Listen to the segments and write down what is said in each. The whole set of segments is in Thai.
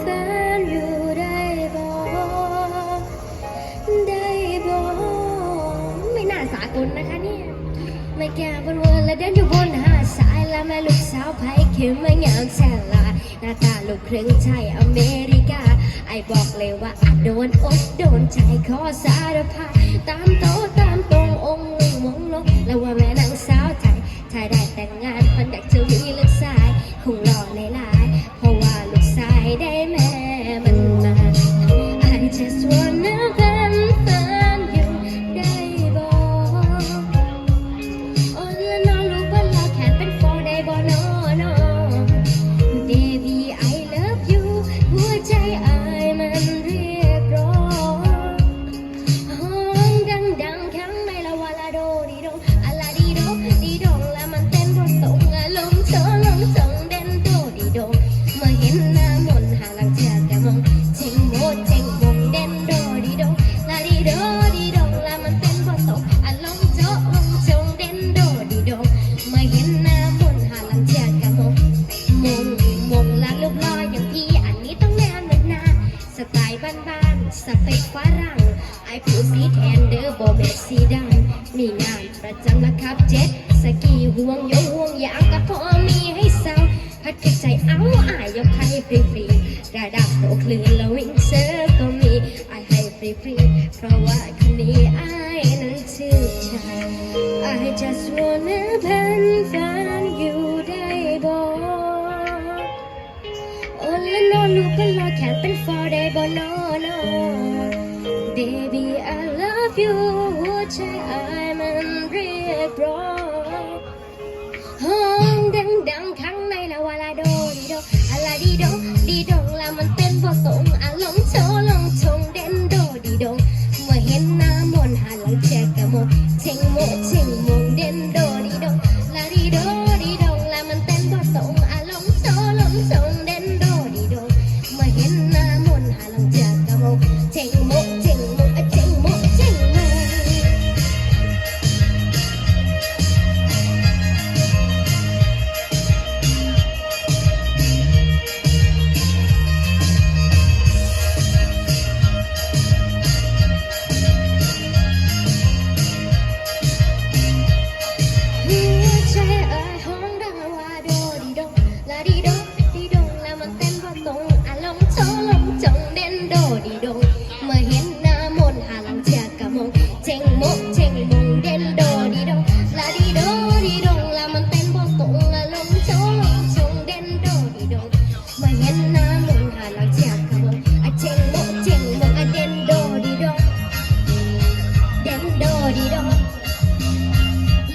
แฟนอยู่ได้บ่ได้บ่ไม่น่าสากลนะคะเนี่ยไม่แก่บนเวอและเดินอยู่บนหาดทรายและแม่ลูกสาวไผ่เข็มมางามแสนลาหน้าตาลูกครึ่งไทยอเมริกา ไอบอกเลยว่าอาจโดนอกโดนใจขอสารภาพตามโตตามตรงองค์มงลงแล้วว่าแม่นางสาวไทยชายได้แต่งงานมันอยากจะมีลูกชายคงรอในหลาย บ้านๆสเปคฝรั่งไอผู้สีแทนเดอร์บอเบสสีดำมีงานประจำนะครับเจ็ดสกีห่วงโยงห่วงยางก็พอมีให้เศร้าพัดกระใจเอาอายยกให้ฟรีฟรีระดับโตคลื่นแล้ววิ่งเซิร์ก็มีไอายให้ฟรีฟรีๆเพราะว่าคนนี้ไอายนั้นชื่อชาย I just wanna เป็นแฟนอยู่ได้บ่ ก็ลอยแขนเป็นฟอร์ได้บ่นอนอ baby I love you หัวใจไอมันเรียกร้องห้องดังดังข้างในละวาลาโดดีโดอะลาดีโดดีดงละมันเต้นบ่ตรงอารมณ์โชว์ลงชงเด่นโดดีดงเมื่อเห็นหน้ามนหันหลังแจกกะโมเชงโมเชงโม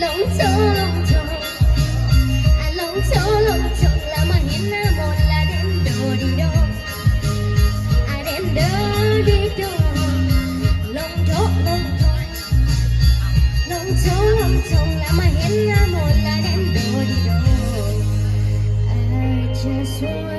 lỗng chỗ lông tròn à lỗng chỗ lông tròn là mà hiến là một là đến đồ đi đâu à đến đâu đi đâu lông chỗ lông tròn lỗng chỗ lông tròn là mà hiến là một là đến đồ đi đâu I just